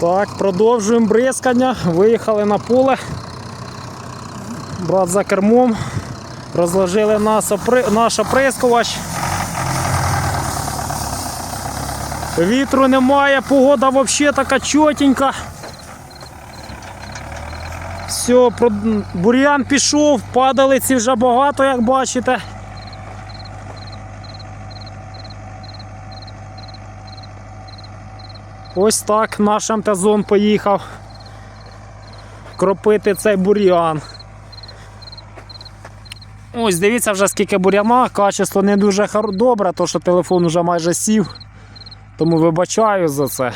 Так, продовжуємо бризкання. Виїхали на поле. Брат за кермом. Розложили наш оприскувач. Вітру немає, погода взагалі така чотенька. Все, бур'ян пішов, падалиці вже багато, як бачите. Ось так наш МТ-зон поїхав кропити цей бур'ян. Ось дивіться вже скільки бур'яна, качество не дуже добре, то що телефон вже майже сів. Тому вибачаю за це.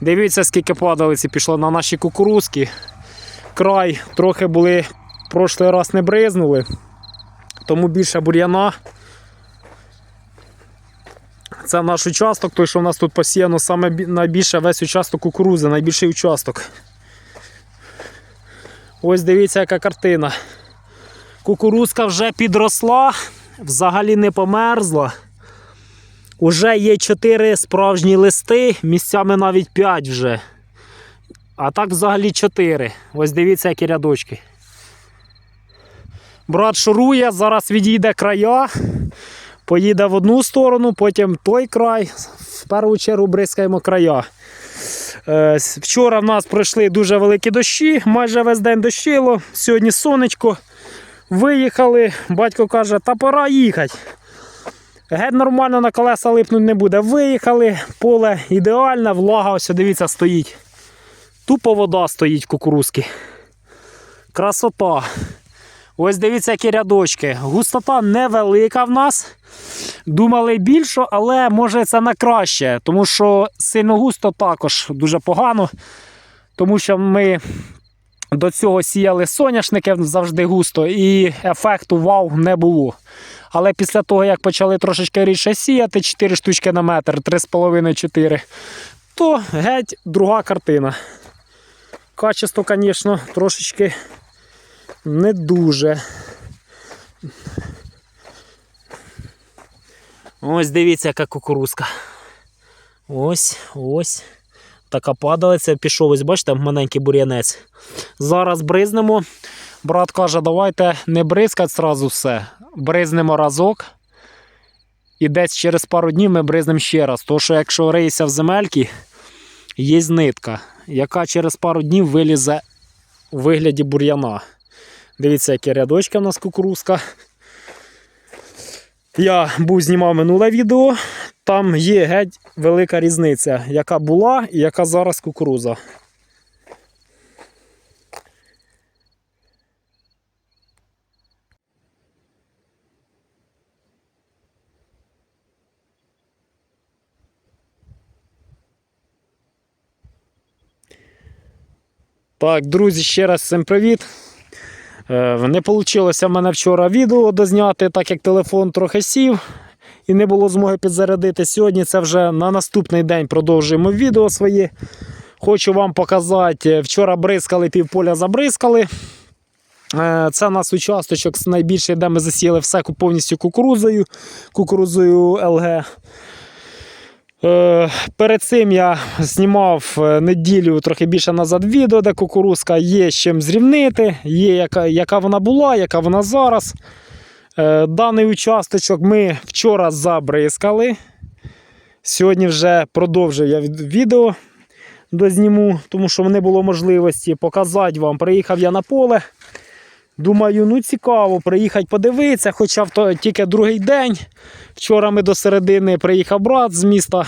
Дивіться, скільки падалиці пішло на наші кукурузки. Край трохи були прошлий раз не бризнули, тому більше бур'яна. Це наш участок, той, що в нас тут посіяно саме найбільше весь участок кукурузи, найбільший участок. Ось дивіться, яка картина. Кукурузка вже підросла, взагалі не померзла. Уже є 4 справжні листи, місцями навіть 5 вже. А так взагалі 4. Ось дивіться, які рядочки. Брат шурує, зараз відійде края, поїде в одну сторону, потім той край. В першу чергу бризкаємо края. Е, Вчора в нас пройшли дуже великі дощі, майже весь день дощило. Сьогодні сонечко. Виїхали. Батько каже, та пора їхати. Геть нормально на колеса липнуть не буде. Виїхали, поле ідеальне, влага, ось дивіться, стоїть. Тупо вода стоїть кукурузки. Красота. Ось дивіться, які рядочки. Густота невелика в нас. Думали більше, але може це на краще, тому що сильно густо також дуже погано. Тому що ми до цього сіяли соняшники завжди густо, і ефекту вау не було. Але після того, як почали трошечки рідше сіяти, 4 штучки на метр, 3,5-4, то геть друга картина. Качество, звісно, трошечки не дуже. Ось дивіться, яка кукурузка. Ось, ось. Така падалиця, пішов, ось бачите, маленький бур'янець. Зараз бризнемо. Брат каже, давайте не бризкати зразу все. Бризнемо разок. І десь через пару днів ми бризнемо ще раз. Тому що якщо рийся в земельки, є нитка, яка через пару днів вилізе у вигляді бур'яна. Дивіться, які рядочки в нас кукурузка. Я був знімав минуле відео. Там є геть велика різниця, яка була і яка зараз кукуруза. Так, друзі, ще раз всім привіт. Е, Не вийшло в мене вчора відео дозняти, так як телефон трохи сів і не було змоги підзарядити. Сьогодні це вже на наступний день продовжуємо відео своє. Хочу вам показати, е, вчора бризкали, півполя забризкали. Е, Це у нас участочок найбільший, де ми засіяли все повністю кукурузою, кукурузою ЛГ. Е, Перед цим я знімав е, неділю трохи більше назад відео, де кукурузка є з чим зрівнити, є яка, яка вона була, яка вона зараз. Е, Даний участочок ми вчора забризкали. Сьогодні вже продовжив я відео дозніму, тому що не було можливості показати вам. Приїхав я на поле. Думаю, ну цікаво приїхати подивитися, хоча в то тільки другий день. Вчора ми до середини приїхав брат з міста.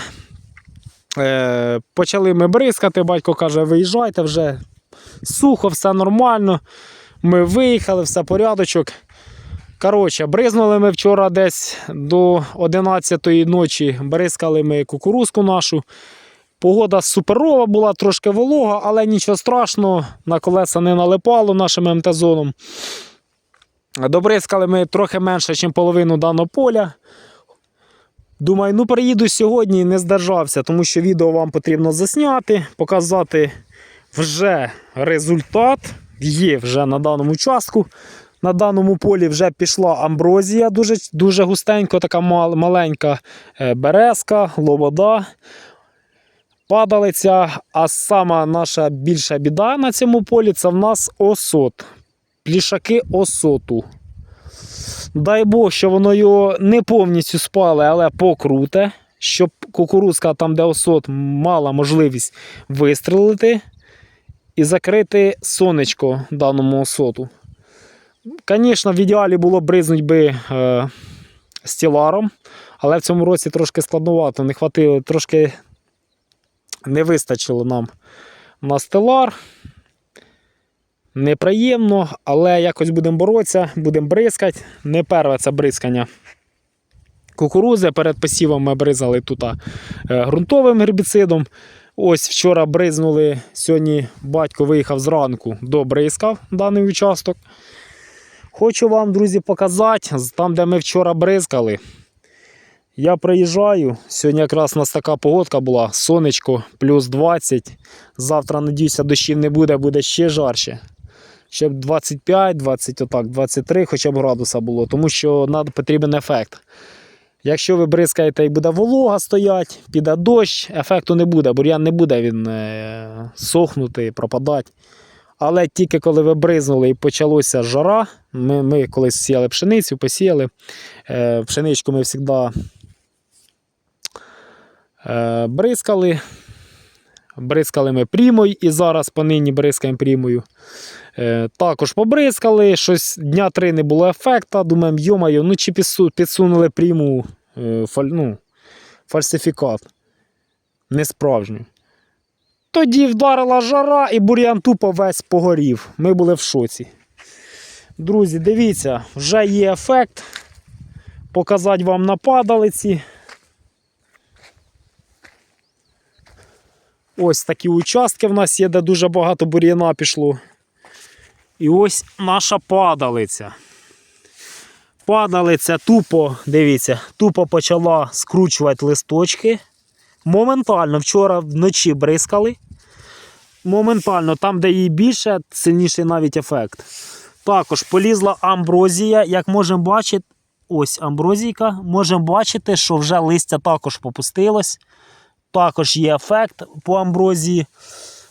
Е, почали ми бризкати. Батько каже, виїжджайте вже сухо, все нормально. Ми виїхали, все порядочок. Коротше, бризнули ми вчора десь до 11-ї ночі, бризкали ми кукурузку нашу. Погода суперова була, трошки волога, але нічого страшного, на колеса не налипало нашим МТ-зоном. Добризкали ми трохи менше, ніж половину даного поля. Думаю, ну приїду сьогодні і не здержався, тому що відео вам потрібно засняти, показати вже результат. Є вже на даному участку. На даному полі вже пішла амброзія, дуже, дуже густенько, така мал- маленька е, березка, лобода. Падалиця, а сама наша більша біда на цьому полі це в нас осот. Плішаки осоту. Дай Бог, що воно його не повністю спале, але покруте, щоб кукурузка, там, де осот, мала можливість вистрелити і закрити сонечко даному осоту. Звісно, в ідеалі було бризнуть би е, стіларом, але в цьому році трошки складновато. Не хватило, трошки не вистачило нам на стелар. Неприємно, але якось будемо боротися, будемо бризкати. Не перше це бризкання кукурузи. Перед посівом ми бризали тут е, ґрунтовим гербіцидом. Ось вчора бризнули, сьогодні батько виїхав зранку, добризкав даний участок. Хочу вам, друзі, показати, там, де ми вчора бризкали. Я приїжджаю. Сьогодні якраз у нас така погодка була. Сонечко плюс 20. Завтра, надіюся, дощів не буде, буде ще жарче. Щоб 25, 20, отак, 23 хоча б градуса було, тому що потрібен ефект. Якщо ви бризкаєте і буде волога стоять, піде дощ, ефекту не буде, бур'ян не буде він е, сохнути, пропадати. Але тільки коли ви бризнули і почалося жара, ми, ми колись сіяли пшеницю, посіяли. Е, пшеничку ми завжди бризкали. Бризкали ми прімою і зараз понині бризкаємо прімою. Е, також побризкали, щось дня три не було ефекта. Думаємо, йомаю, ну чи підсунули пріму е, фаль, ну, фальсифікат. Не справжню. Тоді вдарила жара і бур'ян тупо весь погорів. Ми були в шоці. Друзі, дивіться, вже є ефект. Показати вам на падалиці. Ось такі участки в нас є, де дуже багато бур'яна пішло. І ось наша падалиця. Падалиця тупо, дивіться, тупо почала скручувати листочки. Моментально вчора вночі бризкали. Моментально, там, де її більше, сильніший навіть ефект. Також полізла амброзія, як можемо бачити, ось амброзійка. Можемо бачити, що вже листя також попустилось. Також є ефект по амброзії,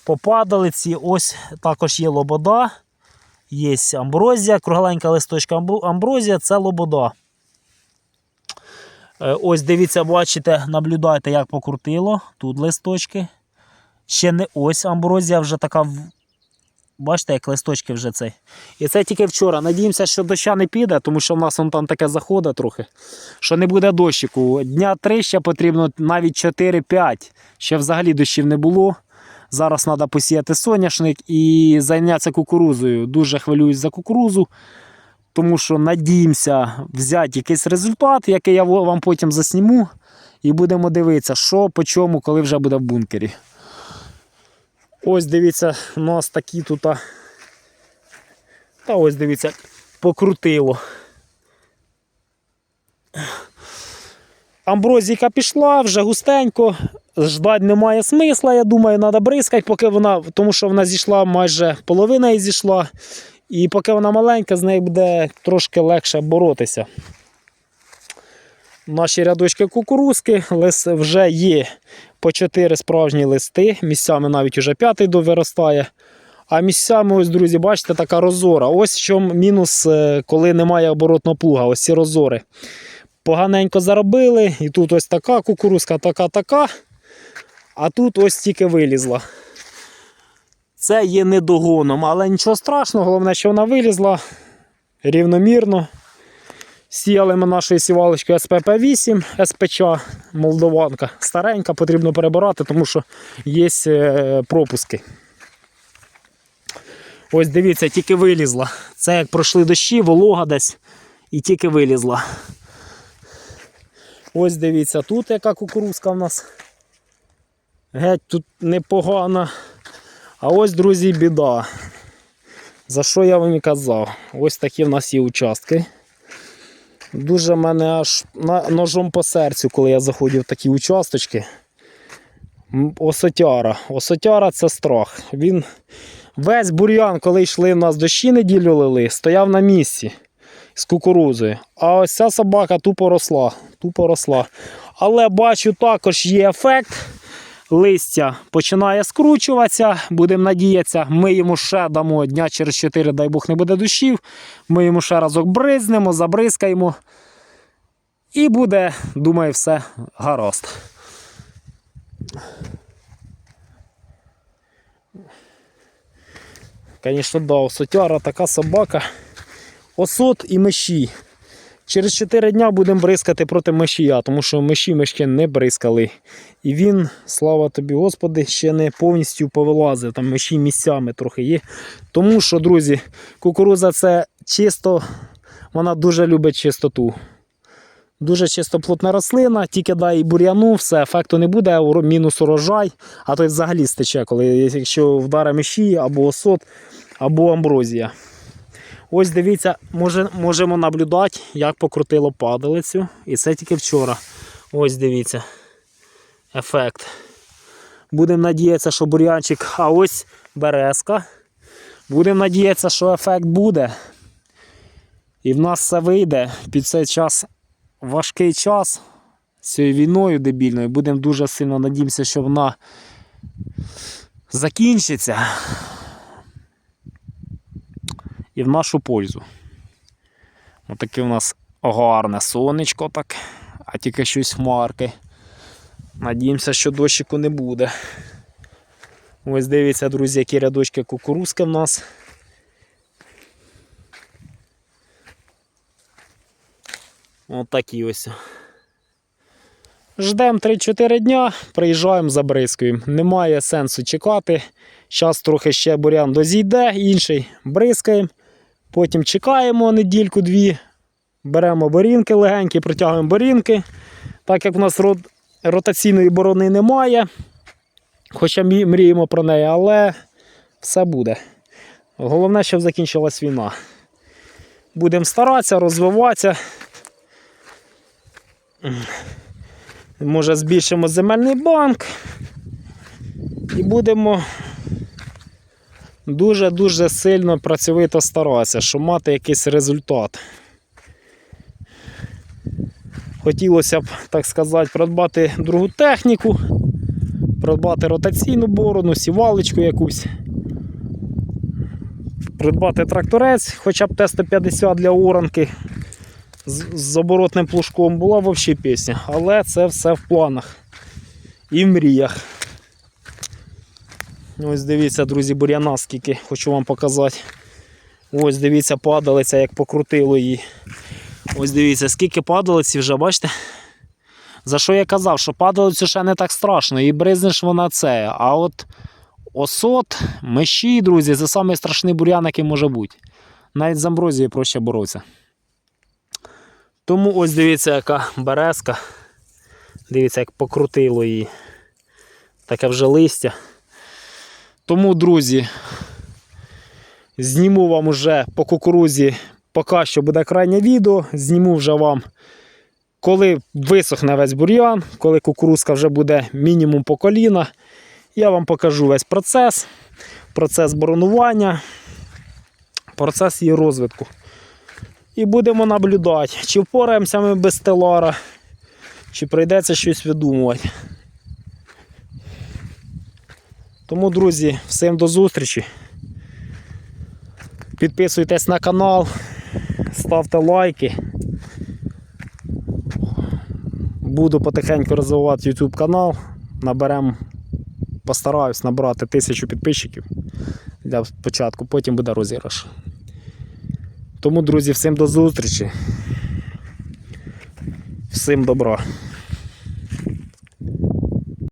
по падалиці. Ось також є лобода. Є амброзія, кругленька листочка амброзія це лобода. Е, Ось дивіться, бачите, наблюдайте, як покрутило. Тут листочки. Ще не ось амброзія вже така. Бачите, як листочки вже цей. І це тільки вчора. Надіємося, що доща не піде, тому що в нас вон там таке заходить трохи. Що не буде дощику. Дня 3 ще потрібно, навіть 4-5. Ще взагалі дощів не було. Зараз треба посіяти соняшник і зайнятися кукурузою. Дуже хвилююсь за кукурузу, тому що надіємося взяти якийсь результат, який я вам потім засніму. І будемо дивитися, що по чому, коли вже буде в бункері. Ось дивіться, у нас такі тут. Та ось дивіться, покрутило. Амброзійка пішла, вже густенько. Ждать немає смисла, я думаю, треба бризкати, поки вона, тому що вона зійшла майже половина і зійшла. І поки вона маленька, з нею буде трошки легше боротися. Наші рядочки кукурузки вже є по 4 справжні листи. Місцями навіть уже п'ятий довиростає. А місцями, ось, друзі, бачите, така розора. Ось в чому мінус, е, коли немає оборотного плуга. Ось ці розори. Поганенько заробили. І тут ось така кукурузка, така, така. А тут ось тільки вилізла. Це є недогоном, але нічого страшного, головне, що вона вилізла рівномірно. Сіяли ми нашою сівалочкою СПП-8, СПЧ Молдованка. Старенька, потрібно перебирати, тому що є е, пропуски. Ось дивіться, тільки вилізла. Це як пройшли дощі, волога десь і тільки вилізла. Ось дивіться, тут яка кукурузка в нас. Геть тут непогана. А ось, друзі, біда. За що я вам і казав? Ось такі в нас є участки. Дуже мене аж ножом по серцю, коли я заходив в такі участочки. Осотяра. Осотяра це страх. Він весь бур'ян, коли йшли в нас дощі неділю лили, стояв на місці з кукурузою. А ось ця собака тупо росла. Тупо росла. Але бачу, також є ефект. Листя починає скручуватися. Будемо надіятися, ми йому ще дамо дня через 4, дай Бог не буде дощів. Ми йому ще разок бризнемо, забризкаємо. І буде, думаю, все гаразд. Звісно, да, осотяра така собака. Осот і миші. Через 4 дня будемо бризкати проти мишія, тому що миші ми ще не бризкали. І він, слава тобі, Господи, ще не повністю повилазив. Там миші місцями трохи є. Тому що, друзі, кукуруза це чисто, вона дуже любить чистоту. Дуже чистоплотна рослина, тільки дай бур'яну, все, ефекту не буде, мінус урожай, а то й взагалі стече, коли якщо вдари миші або осот, або амброзія. Ось дивіться, може, можемо наблюдати, як покрутило падалицю. І це тільки вчора. Ось дивіться. Ефект. Будемо надіятися, що бур'янчик, а ось березка. Будемо надіятися, що ефект буде. І в нас все вийде під цей час важкий час з цією війною дебільною. Будемо дуже сильно надіємося, що вона закінчиться і в нашу пользу. Отаке у нас гарне сонечко так, а тільки щось хмарки. Надіємося, що дощику не буде. Ось дивіться, друзі, які рядочки кукурузки в нас. От такі ось. Ждемо 3-4 дня, приїжджаємо, забризкуємо. Немає сенсу чекати. Зараз трохи ще бурян дозійде, інший бризкаємо. Потім чекаємо недільку-дві, беремо борінки легенькі, протягуємо борінки. Так як в нас рот- ротаційної борони немає, хоча мріємо про неї, але все буде. Головне, щоб закінчилась війна. Будемо старатися, розвиватися. Може, збільшимо земельний банк і будемо дуже-дуже сильно працьовито старатися, щоб мати якийсь результат. Хотілося б, так сказати, придбати другу техніку, придбати ротаційну борону, сівалочку якусь. Придбати тракторець, хоча б Т-150 для оранки з, з оборотним плужком була взагалі пісня, але це все в планах і в мріях. Ось дивіться, друзі, бур'яна скільки хочу вам показати. Ось дивіться, падалиця, як покрутило її. Ось дивіться, скільки падалиці вже, бачите? За що я казав, що падалицю ще не так страшно, і бризнеш вона це. А от осот, миші, друзі, це самий страшний бур'ян, який може бути. Навіть з амброзією проще боротися. Тому ось дивіться, яка березка. Дивіться, як покрутило її. Таке вже листя. Тому, друзі, зніму вам уже по кукурузі, поки що буде крайнє відео. Зніму вже вам, коли висохне весь бур'ян, коли кукурузка вже буде мінімум по коліна. Я вам покажу весь процес, процес боронування, процес її розвитку. І будемо наблюдати, чи впораємося ми без телара, чи прийдеться щось видумувати. Тому, друзі, всім до зустрічі. Підписуйтесь на канал, ставте лайки. Буду потихеньку розвивати YouTube канал. Наберемо, постараюсь набрати тисячу підписчиків для початку, потім буде розіграш. Тому, друзі, всім до зустрічі. Всім добра.